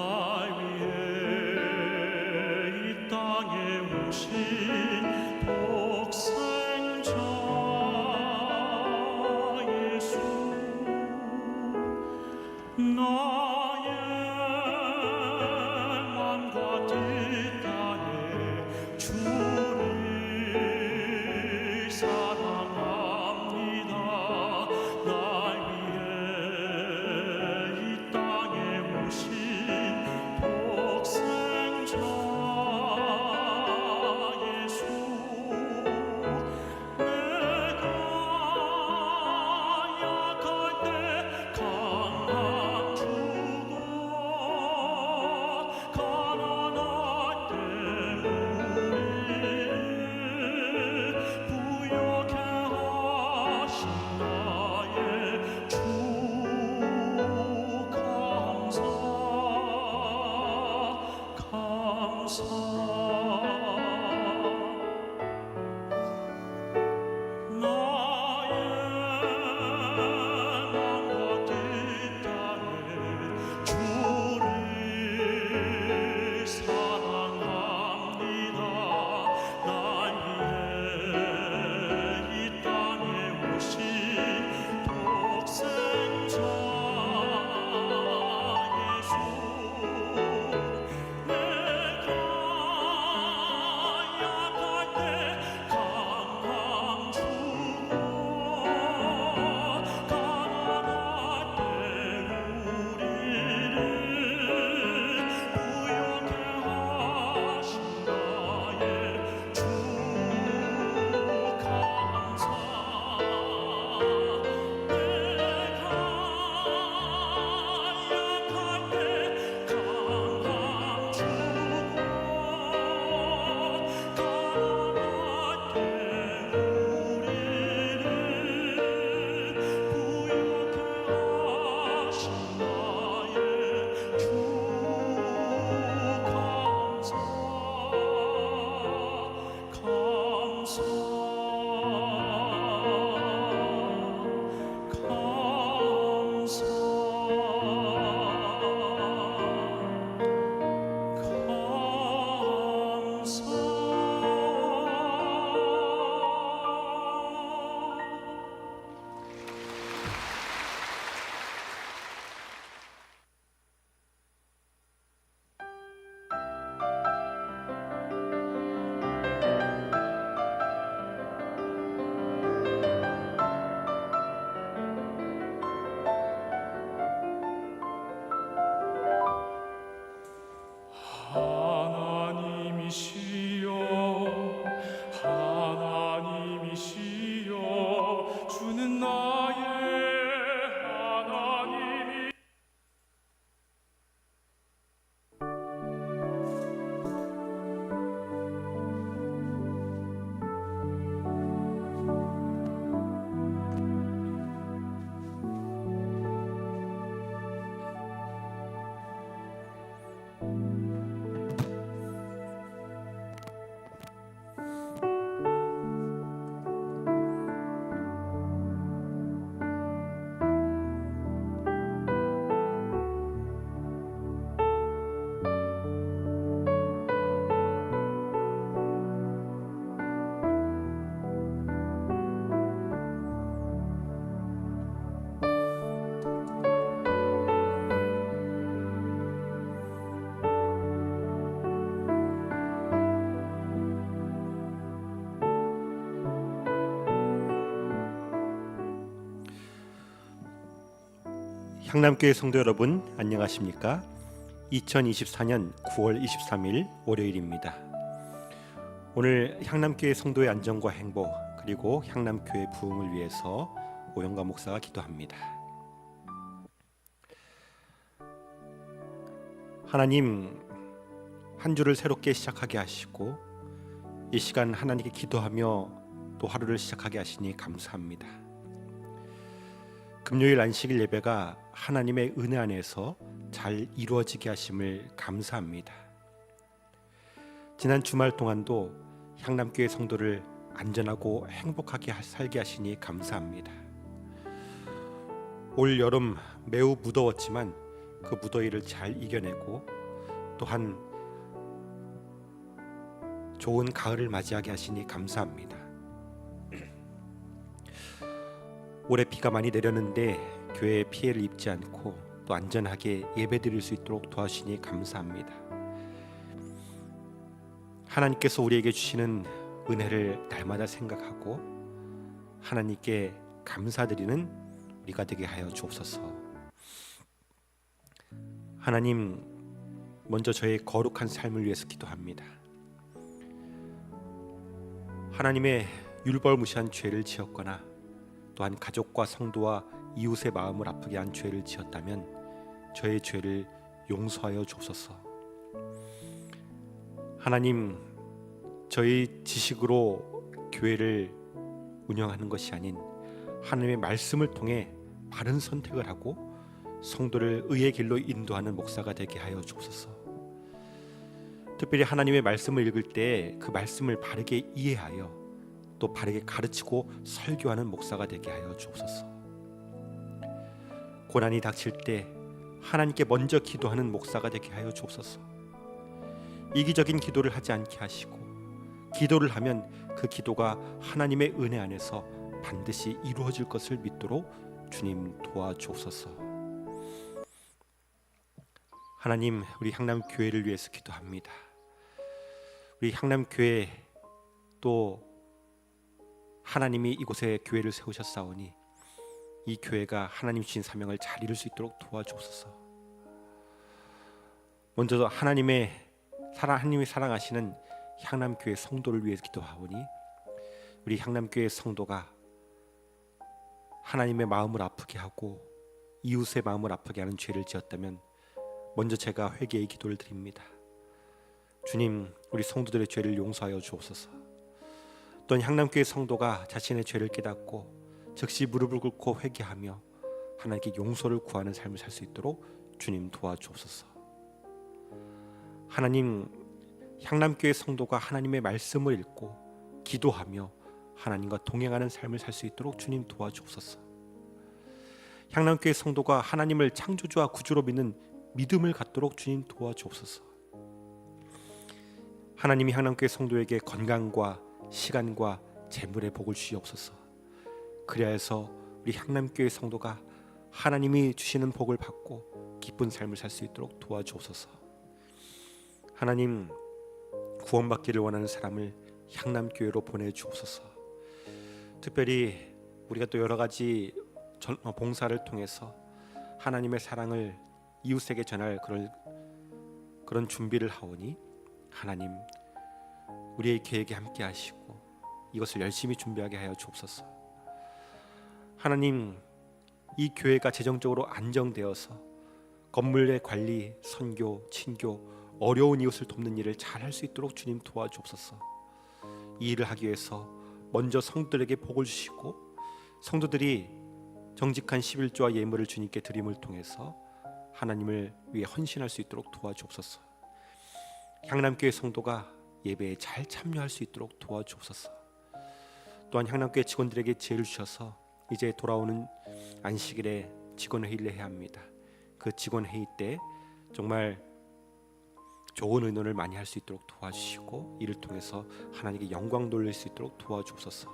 Oh. 향남교회 성도 여러분 안녕하십니까? 2024년 9월 23일 월요일입니다. 오늘 향남교회 성도의 안전과 행복 그리고 향남교회 부흥을 위해서 오영가 목사가 기도합니다. 하나님 한 주를 새롭게 시작하게 하시고 이 시간 하나님께 기도하며 또 하루를 시작하게 하시니 감사합니다. 금요일 안식일 예배가 하나님의 은혜 안에서 잘 이루어지게 하심을 감사합니다. 지난 주말 동안도 향남교회 성도를 안전하고 행복하게 하- 살게 하시니 감사합니다. 올 여름 매우 무더웠지만 그 무더위를 잘 이겨내고 또한 좋은 가을을 맞이하게 하시니 감사합니다. 올해 비가 많이 내렸는데 교회에 피해를 입지 않고 또 안전하게 예배드릴 수 있도록 도와주시니 감사합니다. 하나님께서 우리에게 주시는 은혜를 날마다 생각하고 하나님께 감사드리는 우리가 되게 하여 주옵소서. 하나님 먼저 저의 거룩한 삶을 위해서 기도합니다. 하나님의 율벌무시한 죄를 지었거나 또한 가족과 성도와 이웃의 마음을 아프게 한 죄를 지었다면 저의 죄를 용서하여 주옵소서. 하나님 저희 지식으로 교회를 운영하는 것이 아닌 하나님의 말씀을 통해 바른 선택을 하고 성도를 의의 길로 인도하는 목사가 되게 하여 주옵소서. 특별히 하나님의 말씀을 읽을 때 그 말씀을 바르게 이해하여 또 바르게 가르치고 설교하는 목사가 되게 하여 주옵소서. 고난이 닥칠 때 하나님께 먼저 기도하는 목사가 되게 하여 주옵소서. 이기적인 기도를 하지 않게 하시고 기도를 하면 그 기도가 하나님의 은혜 안에서 반드시 이루어질 것을 믿도록 주님 도와주옵소서. 하나님 우리 향남 교회를 위해서 기도합니다. 우리 향남 교회 또 하나님이 이곳에 교회를 세우셨사오니 이 교회가 하나님 주신 사명을 잘 이룰 수 있도록 도와주옵소서. 먼저 하나님의 사랑 하나님이 사랑하시는 향남 교회 성도를 위해 기도하오니 우리 향남 교회 성도가 하나님의 마음을 아프게 하고 이웃의 마음을 아프게 하는 죄를 지었다면 먼저 제가 회개의 기도를 드립니다. 주님, 우리 성도들의 죄를 용서하여 주옵소서. 또한 향남교회 성도가 자신의 죄를 깨닫고 즉시 무릎을 꿇고 회개하며 하나님께 용서를 구하는 삶을 살 수 있도록 주님 도와주옵소서. 하나님, 향남교회 성도가 하나님의 말씀을 읽고 기도하며 하나님과 동행하는 삶을 살 수 있도록 주님 도와주옵소서. 향남교회 성도가 하나님을 창조주와 구주로 믿는 믿음을 갖도록 주님 도와주옵소서. 하나님이 향남교회 성도에게 건강과 시간과 재물의 복을 주시옵소서. 그리하여 우리 향남교회 성도가 하나님이 주시는 복을 받고 기쁜 삶을 살 수 있도록 도와주옵소서. 하나님 구원받기를 원하는 사람을 향남교회로 보내 주옵소서. 특별히 우리가 또 여러 가지 전- 어, 봉사를 통해서 하나님의 사랑을 이웃에게 전할 그런 그런 준비를 하오니 하나님 우리의 계획에 함께 하시고 이것을 열심히 준비하게 하여 주옵소서. 하나님 이 교회가 재정적으로 안정되어서 건물의 관리, 선교, 친교, 어려운 이웃을 돕는 일을 잘 할 수 있도록 주님 도와주옵소서. 이 일을 하기 위해서 먼저 성도들에게 복을 주시고 성도들이 정직한 11조와 예물을 주님께 드림을 통해서 하나님을 위해 헌신할 수 있도록 도와주옵소서. 향남교회 성도가 예배에 잘 참여할 수 있도록 도와주옵소서. 또한 향남교회 직원들에게 지혜를 주셔서 이제 돌아오는 안식일에 직원 회의를 해야 합니다. 그 직원 회의 때 정말 좋은 의논을 많이 할 수 있도록 도와주시고 이를 통해서 하나님께 영광 돌릴 수 있도록 도와주옵소서.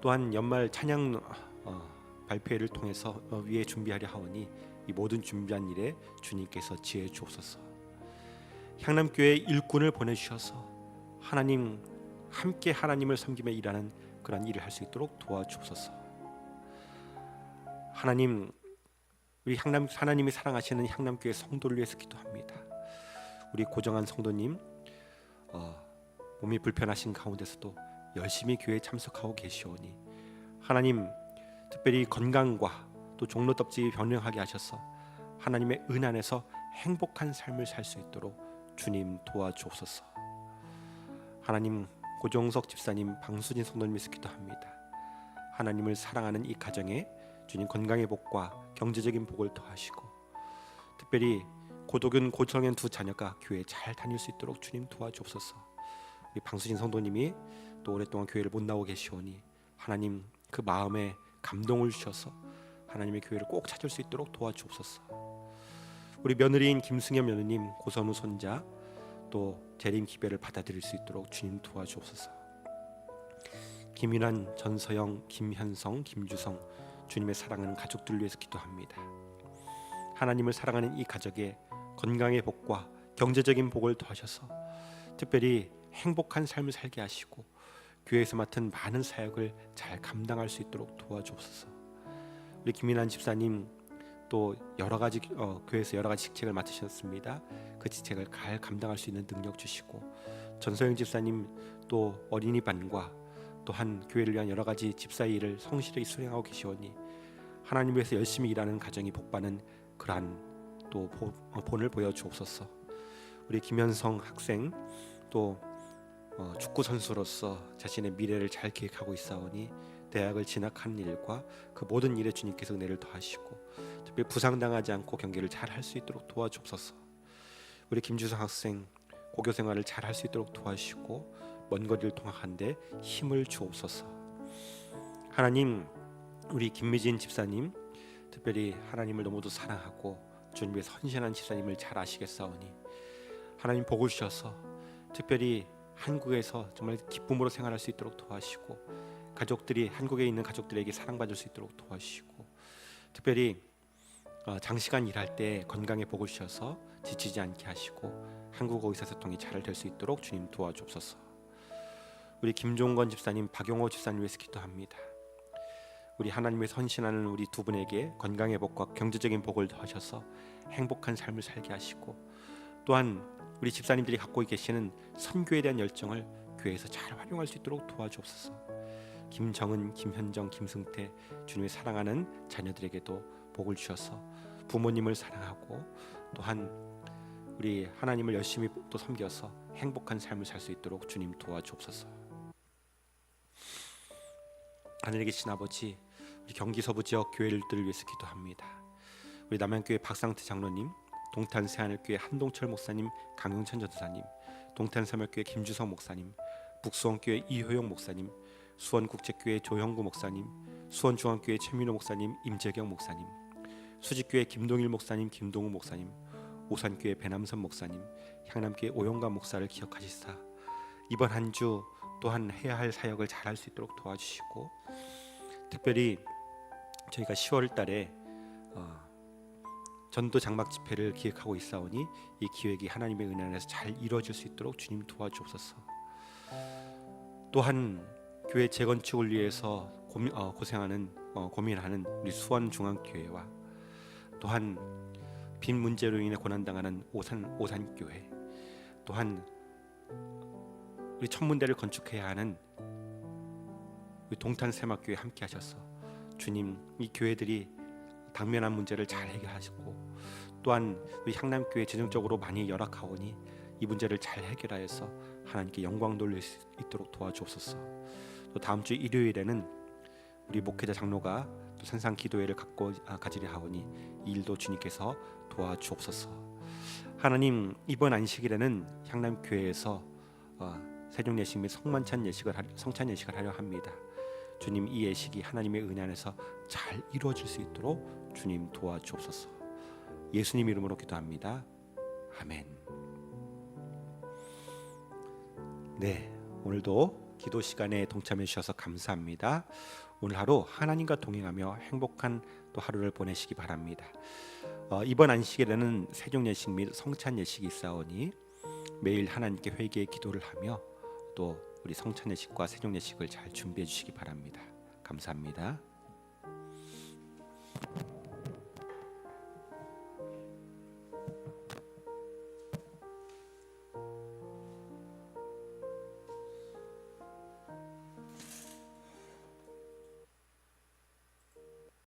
또한 연말 찬양 어, 발표회를 통해서 어, 위에 준비하려 하오니 이 모든 준비한 일에 주님께서 지혜 주옵소서. 향남교회 일꾼을 보내주셔서 하나님 함께 하나님을 섬기며 일하는 그런 일을 할 수 있도록 도와주옵소서. 하나님 우리 향남 하나님이 사랑하시는 향남교회 성도를 위해서 기도합니다. 우리 고정한 성도님 어, 몸이 불편하신 가운데서도 열심히 교회에 참석하고 계시오니 하나님 특별히 건강과 또 종로떡지 변형하게 하셔서 하나님의 은 안에서 행복한 삶을 살 수 있도록 주님 도와주옵소서. 하나님 고종석 집사님 방수진 성도님께서 기도 합니다. 하나님을 사랑하는 이 가정에 주님 건강의 복과 경제적인 복을 더하시고 특별히 고독은 고청현 두 자녀가 교회 잘 다닐 수 있도록 주님 도와주옵소서. 우리 방수진 성도님이 또 오랫동안 교회를 못 나오고 계시오니 하나님 그 마음에 감동을 주셔서 하나님의 교회를 꼭 찾을 수 있도록 도와주옵소서. 우리 며느리인 김승현 며느님, 고선우 손자, 또 재림 기배를 받아들일 수 있도록 주님 도와주옵소서. 김윤환, 전서영, 김현성, 김주성 주님의 사랑하는 가족들 위해서 기도합니다. 하나님을 사랑하는 이 가족의 건강의 복과 경제적인 복을 더하셔서 특별히 행복한 삶을 살게 하시고 교회에서 맡은 많은 사역을 잘 감당할 수 있도록 도와주옵소서. 우리 김민환 집사님 또 여러 가지 어, 교회에서 여러 가지 직책을 맡으셨습니다. 그 직책을 잘 감당할 수 있는 능력 주시고 전소영 집사님 또 어린이 반과 또한 교회를 위한 여러 가지 집사 일을 성실히 수행하고 계시오니 하나님 위해서 열심히 일하는 가정이 복받는 그러한 또 보- 어, 본을 보여 주옵소서. 우리 김현성 학생 또 어, 축구 선수로서 자신의 미래를 잘 계획하고 있사오니 대학을 진학한 일과 그 모든 일에 주님께서 은혜를 더하시고 특별히 부상당하지 않고 경기를 잘 할 수 있도록 도와주옵소서. 우리 김주성 학생 고교 생활을 잘 할 수 있도록 도와주시고 먼 거리를 통학하는데 힘을 주옵소서. 하나님 우리 김미진 집사님 특별히 하나님을 너무도 사랑하고 주님의 선신한 집사님을 잘 아시겠사오니 하나님 복을 주셔서 특별히 한국에서 정말 기쁨으로 생활할 수 있도록 도와주시고 가족들이 한국에 있는 가족들에게 사랑받을 수 있도록 도와주시고 특별히 어, 장시간 일할 때 건강에 복을 주셔서 지치지 않게 하시고 한국 의사소통이 잘 될 수 있도록 주님 도와주옵소서. 우리 김종건 집사님, 박용호 집사님 위해서 기도합니다. 우리 하나님의 선신하는 우리 두 분에게 건강의 복과 경제적인 복을 더하셔서 행복한 삶을 살게 하시고 또한 우리 집사님들이 갖고 계시는 선교에 대한 열정을 교회에서 잘 활용할 수 있도록 도와주옵소서. 김정은, 김현정, 김승태 주님의 사랑하는 자녀들에게도 복을 주셔서 부모님을 사랑하고 또한 우리 하나님을 열심히 또 섬겨서 행복한 삶을 살 수 있도록 주님 도와주옵소서. 하늘에 계신 아버지, 우리 경기 서부 지역 교회들을 위해서 기도합니다. 우리 남양교회 박상태 장로님, 동탄 새하늘교회 한동철 목사님, 강용찬 전도사님, 동탄 사역교회 김주성 목사님, 북수원교회 이효영 목사님, 수원국제교회 조형구 목사님, 수원중앙교회 최민호 목사님, 임재경 목사님, 수직교회 김동일 목사님, 김동우 목사님, 오산교회 배남선 목사님, 향남교회 오영감 목사를 기억하시사 이번 한 주 또한 해야 할 사역을 잘할 수 있도록 도와주시고 특별히 저희가 10월 달에 어, 전도 장막 집회를 기획하고 있사오니 이 기획이 하나님의 은혜 안에서 잘 이루어질 수 있도록 주님 도와주옵소서. 또한 교회 재건축을 위해서 고민, 어, 고생하는 어, 고민하는 우리 수원 중앙교회와 또한 빈 문제로 인해 고난당하는 오산 오산 교회 또한 우리 천문대를 건축해야 하는 우리 동탄 세막교회 함께 하셔서 주님 이 교회들이 당면한 문제를 잘 해결하시고 또한 우리 향남교회 재정적으로 많이 열악하오니 이 문제를 잘 해결하여서 하나님께 영광 돌릴 수 있도록 도와주옵소서. 또 다음 주 일요일에는 우리 목회자 장로가 또 산상 기도회를 갖고 아, 가지려 하오니 이 일도 주님께서 도와주옵소서. 하나님 이번 안식일에는 향남 교회에서 어, 세종 예식 및 성만찬 예식을 하, 성찬 예식을 하려 합니다. 주님 이 예식이 하나님의 은혜 안에서 잘 이루어질 수 있도록 주님 도와주옵소서. 예수님 이름으로 기도합니다. 아멘. 네, 오늘도 기도 시간에 동참해 주셔서 감사합니다. 오늘 하루 하나님과 동행하며 행복한 또 하루를 보내시기 바랍니다. 어, 이번 안식일에는 세종 예식 및 성찬 예식이 있사오니 매일 하나님께 회개의 기도를 하며 또 우리 성찬 예식과 세종 예식을 잘 준비해 주시기 바랍니다. 감사합니다.